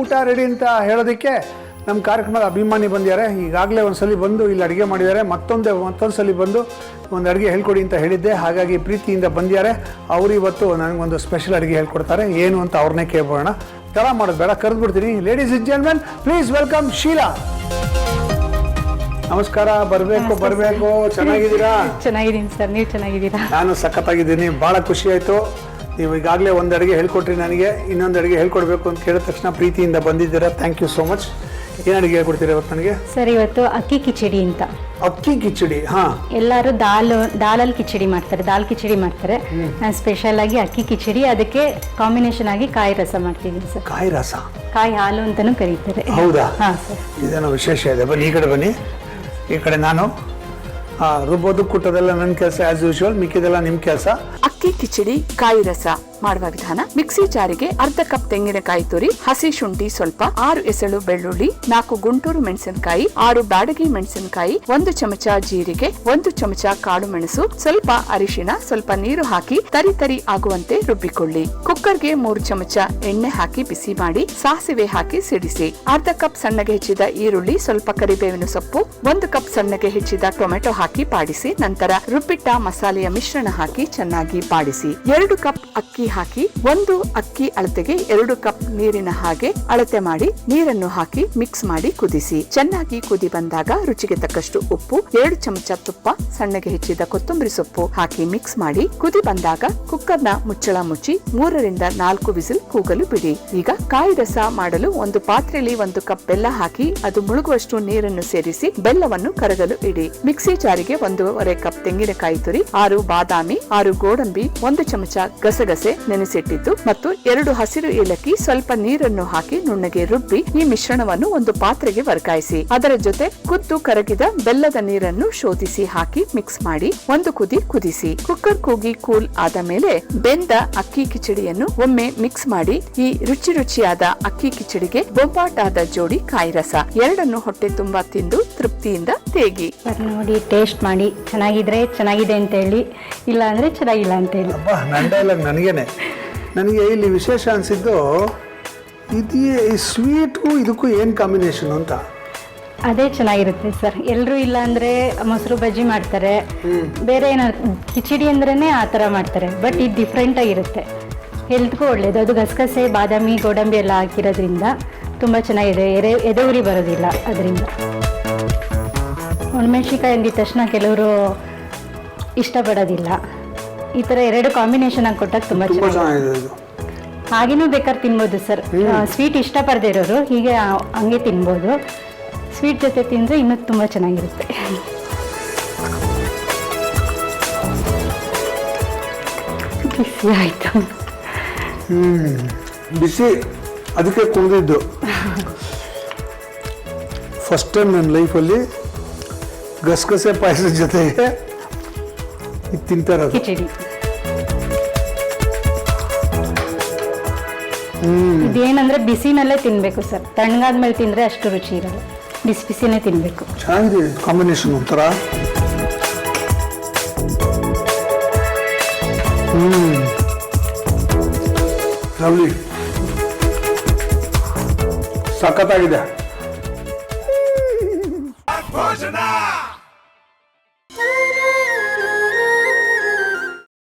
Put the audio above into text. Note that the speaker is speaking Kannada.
ಊಟ ರೆಡಿ ಅಂತ ಹೇಳೋದಕ್ಕೆ ನಮ್ಮ ಕಾರ್ಯಕ್ರಮದ ಅಭಿಮಾನಿ ಬಂದಿದ್ದಾರೆ. ಈಗಾಗಲೇ ಒಂದು ಸಲ ಬಂದು ಇಲ್ಲಿ ಅಡುಗೆ ಮಾಡಿದ್ದಾರೆ. ಮತ್ತೊಂದು ಮತ್ತೊಂದು ಸಲ ಬಂದು ಒಂದು ಅಡುಗೆ ಹೇಳ್ಕೊಡಿ ಅಂತ ಹೇಳಿದ್ದೆ. ಹಾಗಾಗಿ ಪ್ರೀತಿಯಿಂದ ಬಂದಿದ್ದಾರೆ. ಅವರು ಇವತ್ತು ನನಗೊಂದು ಸ್ಪೆಷಲ್ ಅಡುಗೆ ಹೇಳ್ಕೊಡ್ತಾರೆ. ಏನು ಅಂತ ಅವ್ರನ್ನೇ ಕೇಳ್ಬೋಣ ತಡ ಮಾಡೋದು ಬೇಡ ಕರೆದು ಬಿಡ್ತೀನಿ ladies and gentlemen please welcome Sheela. ನಮಸ್ಕಾರ ಬರಬೇಕು ಬರಬೇಕು. ಚೆನ್ನಾಗಿದ್ದೀರಾ? ಚೆನ್ನಾಗಿದ್ದೀನಿ ಸರ್. ನೀವು ಚೆನ್ನಾಗಿದ್ದೀರಾ? ನಾನು ಸಖತ್ತಾಗಿದ್ದೀನಿ. ಭಾಳ ಖುಷಿ ಆಯಿತು. ನೀವು ಈಗಾಗಲೇ ಒಂದು ಅಡುಗೆ ಹೇಳ್ಕೊಟ್ರಿ ನನಗೆ ಇನ್ನೊಂದು ಅಡುಗೆ ಹೇಳ್ಕೊಡ್ಬೇಕು ಅಂತ ಕೇಳಿದ ತಕ್ಷಣ ಪ್ರೀತಿಯಿಂದ ಬಂದಿದ್ದೀರಾ? ಥ್ಯಾಂಕ್ ಯು ಸೋ ಮಚ್ ಏನು ಅಡುಗೆ ಹೇಳ್ಕೊಡ್ತೀರಾ ಇವತ್ತು ನನಗೆ? ಸರ್ ಇವತ್ತು ಅಕ್ಕಿ ಕಿಚಡಿ ಅಂತ. ಅಕ್ಕಿ ಕಿಚಡಿ ಹಾಂ. ಎಲ್ಲರೂ ದಾಲ್ ದಾಲಲ್ಲಿ ಕಿಚಡಿ ಮಾಡ್ತಾರೆ ದಾಲ್ ಕಿಚಡಿ ಮಾಡ್ತಾರೆ. ನಾನು ಸ್ಪೆಷಲ್ ಆಗಿ ಅಕ್ಕಿ ಕಿಚಡಿ ಅದಕ್ಕೆ ಕಾಂಬಿನೇಷನ್ ಆಗಿ ಕಾಯಿ ರಸ ಮಾಡ್ತಿದ್ದೀನಿ ಸರ್. ಕಾಯಿ ರಸ? ಕಾಯಿ ಹಾಲು ಅಂತಾನೂ ಕರೀತಾರೆ. ಹೌದಾ? ಹಾಂ ಸರ್. ಇದೇನೋ ವಿಶೇಷ ಇದೆ. ಬನ್ನಿ ಈ ಕಡೆ ಬನ್ನಿ. ಈ ಕಡೆ ನಾನು. ಆ, ರುಬ್ಬೋದು ಕುಟ್ಟೋದೆಲ್ಲ ನನ್ನ ಕೆಲಸ ಆ್ಯಸ್ ಯೂಶುವಲ್ ಮಿಕ್ಕಿದೆಲ್ಲ ನಿಮ್ಮ ಕೆಲಸ. ಅಕ್ಕಿ, ಕಿಚಡಿ, ಕಾಯಿ ರಸ ಮಾಡುವ ವಿಧಾನ. ಮಿಕ್ಸಿ ಜಾರಿಗೆ ಅರ್ಧ ಕಪ್ ತೆಂಗಿನಕಾಯಿ ತುರಿ, ಹಸಿ ಶುಂಠಿ ಸ್ವಲ್ಪ, ಆರು ಎಸಳು ಬೆಳ್ಳುಳ್ಳಿ, ನಾಲ್ಕು ಗುಂಟೂರು ಮೆಣಸಿನಕಾಯಿ, ಆರು ಬ್ಯಾಡಗಿ ಮೆಣಸಿನಕಾಯಿ, ಒಂದು ಚಮಚ ಜೀರಿಗೆ, ಒಂದು ಚಮಚ ಕಾಳು ಮೆಣಸು, ಸ್ವಲ್ಪ ಅರಿಶಿಣ, ಸ್ವಲ್ಪ ನೀರು ಹಾಕಿ ತರಿ ತರಿ ಆಗುವಂತೆ ರುಬ್ಬಿಕೊಳ್ಳಿ. ಕುಕ್ಕರ್ಗೆ ಮೂರು ಚಮಚ ಎಣ್ಣೆ ಹಾಕಿ ಬಿಸಿ ಮಾಡಿ ಸಾಸಿವೆ ಹಾಕಿ ಸಿಡಿಸಿ. ಅರ್ಧ ಕಪ್ ಸಣ್ಣಗೆ ಹೆಚ್ಚಿದ ಈರುಳ್ಳಿ, ಸ್ವಲ್ಪ ಕರಿಬೇವಿನ ಸೊಪ್ಪು, ಒಂದು ಕಪ್ ಸಣ್ಣಗೆ ಹೆಚ್ಚಿದ ಟೊಮೆಟೊ ಹಾಕಿ ಪಾಡಿಸಿ, ನಂತರ ರುಬ್ಬಿಟ್ಟ ಮಸಾಲೆಯ ಮಿಶ್ರಣ ಹಾಕಿ ಚೆನ್ನಾಗಿ ಬಾಡಿಸಿ ಎರಡು ಕಪ್ ಅಕ್ಕಿ ಹಾಕಿ, ಒಂದು ಅಕ್ಕಿ ಅಳತೆಗೆ ಎರಡು ಕಪ್ ನೀರಿನ ಹಾಗೆ ಅಳತೆ ಮಾಡಿ, ನೀರನ್ನು ಹಾಕಿ ಮಿಕ್ಸ್ ಮಾಡಿ ಕುದಿಸಿ. ಚೆನ್ನಾಗಿ ಕುದಿ ಬಂದಾಗ ರುಚಿಗೆ ತಕ್ಕಷ್ಟು ಉಪ್ಪು, ಎರಡು ಚಮಚ ತುಪ್ಪ, ಸಣ್ಣಗೆ ಹೆಚ್ಚಿದ ಕೊತ್ತಂಬರಿ ಸೊಪ್ಪು ಹಾಕಿ ಮಿಕ್ಸ್ ಮಾಡಿ ಕುದಿ ಬಂದಾಗ ಕುಕ್ಕರ್ನ ಮುಚ್ಚಳ ಮುಚ್ಚಿ ಮೂರರಿಂದ ನಾಲ್ಕು ವಿಸಿಲ್ ಕೂಗಲು ಬಿಡಿ. ಈಗ ಕಾಯಿ ರಸ ಮಾಡಲು ಒಂದು ಪಾತ್ರೆಯಲ್ಲಿ ಒಂದು ಕಪ್ ಬೆಲ್ಲ ಹಾಕಿ, ಅದು ಮುಳುಗುವಷ್ಟು ನೀರನ್ನು ಸೇರಿಸಿ ಬೆಲ್ಲವನ್ನು ಕರಗಲು ಇಡಿ. ಮಿಕ್ಸಿ ಜಾರಿಗೆ ಒಂದೂವರೆ ಕಪ್ ತೆಂಗಿನಕಾಯಿ ತುರಿ, ಆರು ಬಾದಾಮಿ, ಆರು ಗೋಡಂಬಿ ಒಂದು ಚಮಚ ಗಸಗಸೆ ನೆನೆಸಿಟ್ಟಿದ್ದು ಮತ್ತು ಎರಡು ಹಸಿರು ಏಲಕ್ಕಿ ಸ್ವಲ್ಪ ನೀರನ್ನು ಹಾಕಿ ನುಣ್ಣಗೆ ರುಬ್ಬಿ ಈ ಮಿಶ್ರಣವನ್ನು ಒಂದು ಪಾತ್ರೆಗೆ ವರ್ಗಾಯಿಸಿ. ಅದರ ಜೊತೆ ಕುದ್ದು ಕರಗಿದ ಬೆಲ್ಲದ ನೀರನ್ನು ಶೋಧಿಸಿ ಹಾಕಿ ಮಿಕ್ಸ್ ಮಾಡಿ ಒಂದು ಕುದಿ ಕುದಿಸಿ. ಕುಕ್ಕರ್ ಕೂಗಿ ಕೂಲ್ ಆದ ಮೇಲೆ ಬೆಂದ ಅಕ್ಕಿ ಕಿಚಡಿಯನ್ನು ಒಮ್ಮೆ ಮಿಕ್ಸ್ ಮಾಡಿ ಈ ರುಚಿ ರುಚಿಯಾದ ಅಕ್ಕಿ ಕಿಚಡಿಗೆ ಬೊಂಬಾಟಾದ ಜೋಡಿ ಕಾಯಿ ರಸ. ಎರಡನ್ನು ಹೊಟ್ಟೆ ತುಂಬಾ ತಿಂದು ತೃಪ್ತಿಯಿಂದ ತೇಗಿ ಸರ್ ನೋಡಿ ಟೇಸ್ಟ್ ಮಾಡಿ ಚೆನ್ನಾಗಿದ್ರೆ ಚೆನ್ನಾಗಿದೆ ಅಂತ ಹೇಳಿ ಇಲ್ಲ ಅಂದ್ರೆ ಚೆನ್ನಾಗಿಲ್ಲ ಅಂತ ಹೇಳಿ. ಅಬ್ಬಾ ನನ್ನ ಡೈಲಾಗ್ ನನಗೇನೆ. ನನಗೆ ಇಲ್ಲಿ ವಿಶೇಷ ಅನಿಸಿದ್ದು ಇದು ಈ ಸ್ವೀಟ್ಗೂ ಇದಕ್ಕೂ ಏನು ಕಾಂಬಿನೇಷನ್ ಅಂತ? ಅದೇ ಚೆನ್ನಾಗಿರುತ್ತೆ ಸರ್. ಎಲ್ಲರೂ ಇಲ್ಲ ಅಂದರೆ ಮೊಸರು ಬಜ್ಜಿ ಮಾಡ್ತಾರೆ. ಬೇರೆ ಏನಾದ್ರು ಕಿಚಡಿ ಅಂದ್ರೇ ಆ ಥರ ಮಾಡ್ತಾರೆ. ಬಟ್ ಇದು ಡಿಫ್ರೆಂಟ್ ಆಗಿರುತ್ತೆ. ಹೆಲ್ತ್ಗೂ ಒಳ್ಳೇದು. ಅದು ಗಸಗಸೆ ಬಾದಾಮಿ ಗೋಡಂಬಿ ಎಲ್ಲ ಹಾಕಿರೋದ್ರಿಂದ ತುಂಬ ಚೆನ್ನಾಗಿದೆ. ಎರೆ ಎದೆ ಉರಿ ಬರೋದಿಲ್ಲ ಅದರಿಂದ. ಒಣಮೆಣ್ಸಿನ್ಕಾಯಿ ಅಂದಿದ ತಕ್ಷಣ ಕೆಲವರು ಇಷ್ಟಪಡೋದಿಲ್ಲ. ಈ ಥರ ಎರಡು ಕಾಂಬಿನೇಷನ್ ಆಗಿ ಕೊಟ್ಟಾಗ ತುಂಬ ಚೆನ್ನಾಗಿದೆ. ಹಾಗೇನೂ ಬೇಕಾದ್ರೆ ತಿನ್ಬೋದು ಸರ್. ಸ್ವೀಟ್ ಇಷ್ಟಪಡದೇ ಇರೋರು ಹೀಗೆ ಹಂಗೆ ತಿನ್ಬೋದು. ಸ್ವೀಟ್ ಜೊತೆ ತಿಂದರೆ ಇನ್ನೂ ತುಂಬ ಚೆನ್ನಾಗಿರುತ್ತೆ. ಬಿಸಿ ಆಯಿತು. ಬಿಸಿ ಅದಕ್ಕೆ ಕುಡಿದಿದ್ದು. ಫಸ್ಟ್ ಟೈಮ್ ನನ್ನ ಲೈಫಲ್ಲಿ ಗಸಗಸೆ ಪಾಯಸದ ಜೊತೆಗೆ ಇದು ತಿಂತಾ ಇರೋದು ಕಿಚಡಿ ಇದೇನಂದ್ರೆ ಬಿಸಿನಲ್ಲೇ ತಿನ್ನಬೇಕು ಸರ್. ತಣ್ಣಗಾದ್ಮೇಲೆ ತಿಂದರೆ ಅಷ್ಟು ರುಚಿ ಇರಲ್ಲ. ಬಿಸಿ ಬಿಸಿನೇ ತಿನ್ನಬೇಕು ಚೆನ್ನಾಗಿದೆ ಕಾಂಬಿನೇಷನ್ ಒಂಥರ. ಹ್ಞೂ ಲವ್ಲಿ. ಸಖತ್ತಾಗಿದೆ.